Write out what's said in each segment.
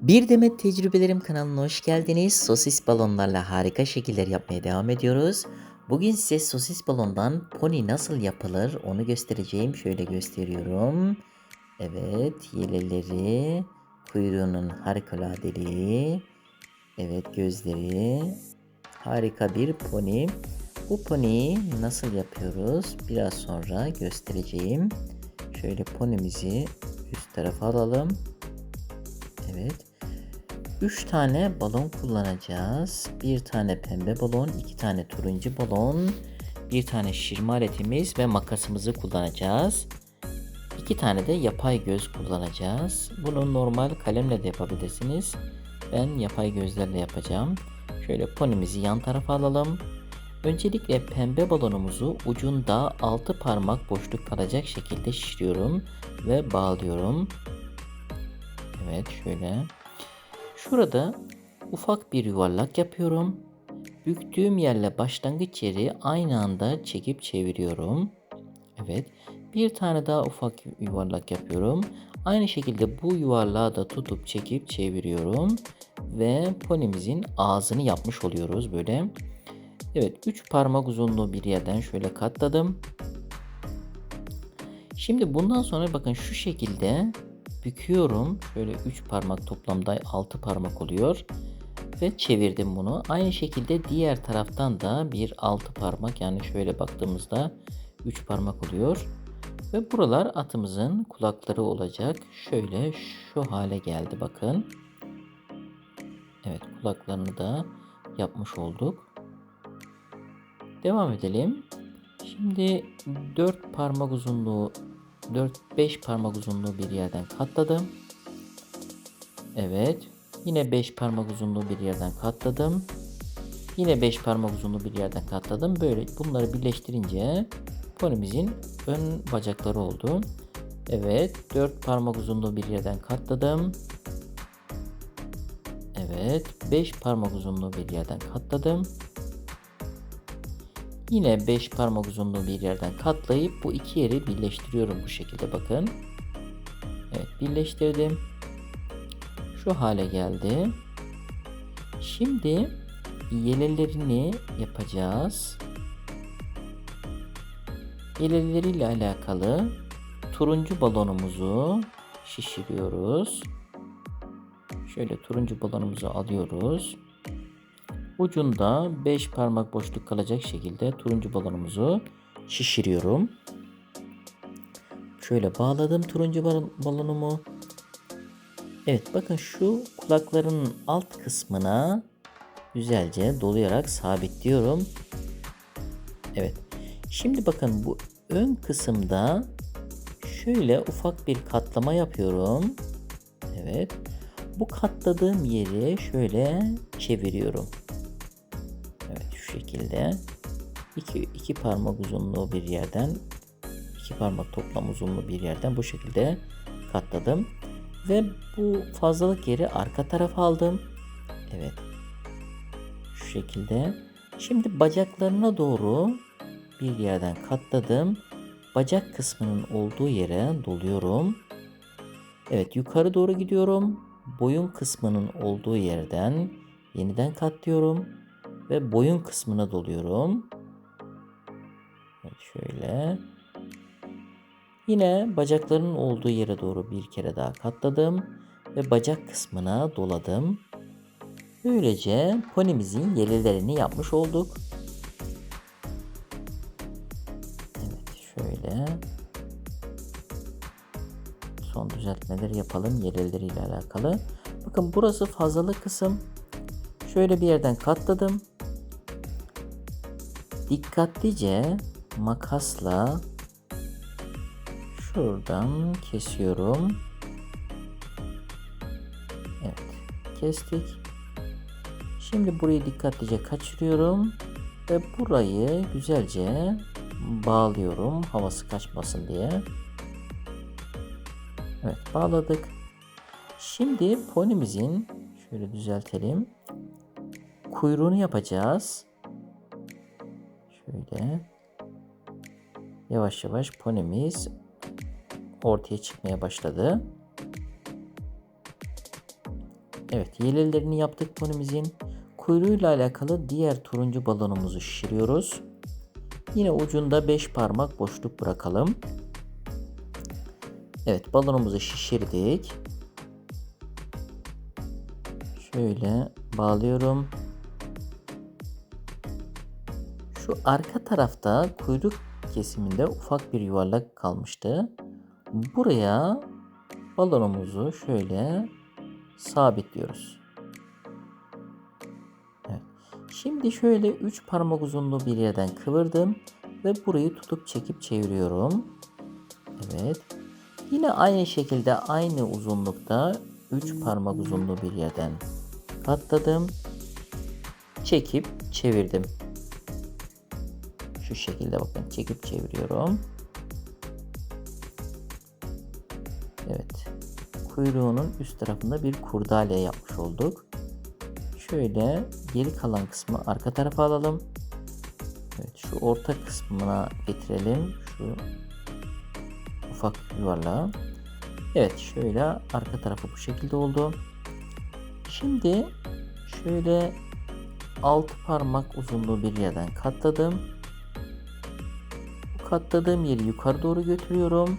Bir Demet Tecrübelerim kanalına hoş geldiniz. Sosis balonlarla harika şekiller yapmaya devam ediyoruz. Bugün size sosis balondan pony nasıl yapılır onu göstereceğim. Şöyle gösteriyorum. Evet, yeleleri, kuyruğunun harikuladeliği, evet gözleri, harika bir pony. Bu pony'i nasıl yapıyoruz biraz sonra göstereceğim. Şöyle ponimizi üst tarafa alalım. Evet. 3 tane balon kullanacağız. Bir tane pembe balon, iki tane turuncu balon, bir tane şişirme aletimiz ve makasımızı kullanacağız. İki tane de yapay göz kullanacağız. Bunu normal kalemle de yapabilirsiniz. Ben yapay gözlerle yapacağım. Şöyle ponimizi yan tarafa alalım. Öncelikle pembe balonumuzu ucunda 6 parmak boşluk kalacak şekilde şişiriyorum ve bağlıyorum. Evet şöyle. Şurada ufak bir yuvarlak yapıyorum. Büktüğüm yerle başlangıç yeri aynı anda çekip çeviriyorum. Evet. Bir tane daha ufak yuvarlak yapıyorum. Aynı şekilde bu yuvarlağı da tutup çekip çeviriyorum. Ve ponimizin ağzını yapmış oluyoruz böyle. Evet 3 parmak uzunluğu bir yerden şöyle katladım. Şimdi bundan sonra bakın şu şekilde büküyorum. Şöyle 3 parmak toplamda 6 parmak oluyor. Ve çevirdim bunu. Aynı şekilde diğer taraftan da bir 6 parmak yani şöyle baktığımızda 3 parmak oluyor. Ve buralar atımızın kulakları olacak. Şöyle şu hale geldi bakın. Evet kulaklarını da yapmış olduk. Devam edelim. Şimdi 4 parmak uzunluğu 4-5 parmak uzunluğu bir yerden katladım. Evet. Yine 5 parmak uzunluğu bir yerden katladım. Yine 5 parmak uzunluğu bir yerden katladım. Böyle bunları birleştirince ponimizin ön bacakları oldu. Evet. 4 parmak uzunluğu bir yerden katladım. Evet. 5 parmak uzunluğu bir yerden katladım. Yine 5 parmak uzunluğu bir yerden katlayıp bu iki yeri birleştiriyorum bu şekilde bakın. Evet birleştirdim. Şu hale geldi. Şimdi yelelerini yapacağız. Yeleleriyle alakalı turuncu balonumuzu şişiriyoruz. Şöyle turuncu balonumuzu alıyoruz. Ucunda 5 parmak boşluk kalacak şekilde turuncu balonumuzu şişiriyorum. Şöyle bağladım turuncu balonumu. Evet bakın şu kulakların alt kısmına güzelce dolayarak sabitliyorum. Evet. Şimdi bakın bu ön kısımda şöyle ufak bir katlama yapıyorum. Evet. Bu katladığım yeri şöyle çeviriyorum şekilde iki, iki parmak uzunluğu bir yerden iki parmak toplam uzunluğu bir yerden bu şekilde katladım ve bu fazlalık yeri arka tarafa aldım. Evet. Şu şekilde. Şimdi bacaklarına doğru bir yerden katladım. Bacak kısmının olduğu yere doluyorum. Evet yukarı doğru gidiyorum. Boyun kısmının olduğu yerden yeniden katlıyorum ve boyun kısmına doluyorum. Evet şöyle. Yine bacakların olduğu yere doğru bir kere daha katladım ve bacak kısmına doladım. Böylece ponimizin yelelerini yapmış olduk. Evet şöyle son düzeltmeleri yapalım yeleleriyle alakalı. Bakın burası fazlalı kısım. Şöyle bir yerden katladım dikkatlice makasla şuradan kesiyorum. Evet, kestik. Şimdi burayı dikkatlice kaçırıyorum ve burayı güzelce bağlıyorum havası kaçmasın diye. Evet, bağladık. Şimdi ponimizin şöyle düzeltelim. Kuyruğunu yapacağız. Şöyle. Yavaş yavaş ponimiz ortaya çıkmaya başladı. Evet yelelerini yaptık ponimizin. Kuyruğuyla alakalı diğer turuncu balonumuzu şişiriyoruz. Yine ucunda 5 parmak boşluk bırakalım. Evet balonumuzu şişirdik. Şöyle bağlıyorum. Şu arka tarafta kuyruk kesiminde ufak bir yuvarlak kalmıştı. Buraya balonumuzu şöyle sabitliyoruz. Evet. Şimdi şöyle 3 parmak uzunluğu bir yerden kıvırdım ve burayı tutup çekip çeviriyorum. Evet. Yine aynı şekilde aynı uzunlukta 3 parmak uzunluğu bir yerden katladım. Çekip çevirdim. Şu şekilde bakın çekip çeviriyorum. Evet. Kuyruğunun üst tarafında bir kurdale yapmış olduk. Şöyle geri kalan kısmı arka tarafa alalım. Evet şu orta kısmına getirelim. Şu ufak yuvarlağı. Evet şöyle arka tarafı bu şekilde oldu. Şimdi şöyle 6 parmak uzunluğu bir yerden katladım. Katladığım yeri yukarı doğru götürüyorum.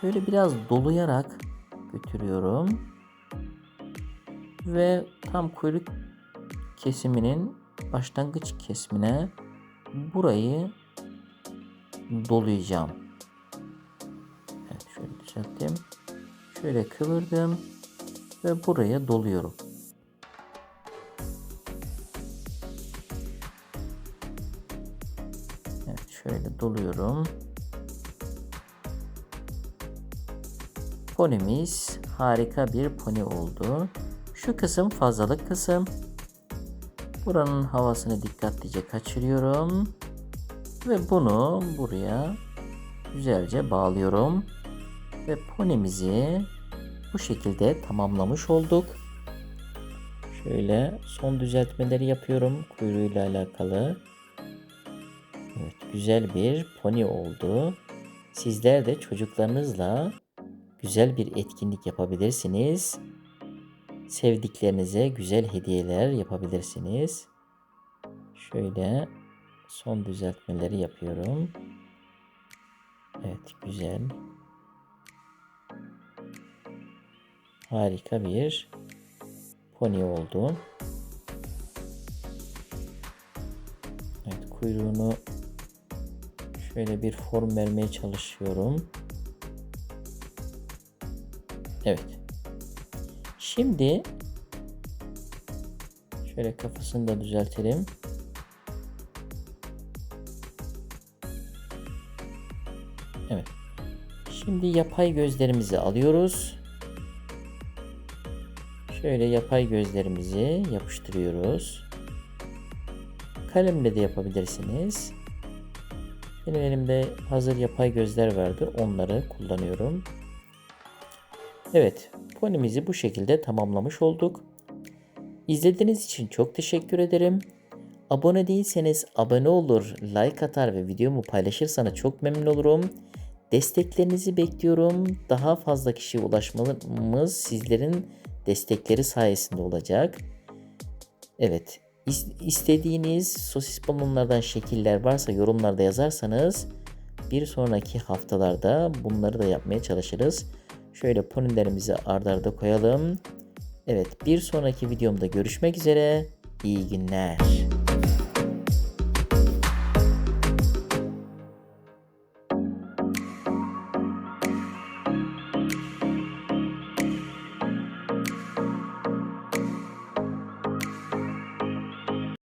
Şöyle biraz dolayarak götürüyorum. Ve tam kuyruk kesiminin başlangıç kesimine burayı dolayacağım. Evet şöyle düzelttim. Şöyle kıvırdım ve buraya doluyorum. Doluyorum. Ponimiz harika bir poni oldu. Şu kısım fazlalık kısım. Buranın havasını dikkatlice kaçırıyorum. Ve bunu buraya güzelce bağlıyorum. Ve ponimizi bu şekilde tamamlamış olduk. Şöyle son düzeltmeleri yapıyorum kuyruğuyla alakalı. Evet, güzel bir poni oldu. Sizler de çocuklarınızla güzel bir etkinlik yapabilirsiniz. Sevdiklerinize güzel hediyeler yapabilirsiniz. Şöyle son düzeltmeleri yapıyorum. Evet, güzel. Harika bir pony oldu. Evet, kuyruğunu şöyle bir form vermeye çalışıyorum. Evet. Şimdi şöyle kafasını da düzeltelim. Evet. Şimdi yapay gözlerimizi alıyoruz. Şöyle yapay gözlerimizi yapıştırıyoruz. Kalemle de yapabilirsiniz. Benim elimde hazır yapay gözler vardı. Onları kullanıyorum. Evet, ponimizi bu şekilde tamamlamış olduk. İzlediğiniz için çok teşekkür ederim. Abone değilseniz abone olur, like atar ve videomu paylaşırsanız çok memnun olurum. Desteklerinizi bekliyorum. Daha fazla kişiye ulaşmamız sizlerin destekleri sayesinde olacak. Evet, istediğiniz sosis balonlardan şekiller varsa yorumlarda yazarsanız bir sonraki haftalarda bunları da yapmaya çalışırız. Şöyle ponilerimizi ardarda arda koyalım. Evet bir sonraki videomda görüşmek üzere. İyi günler.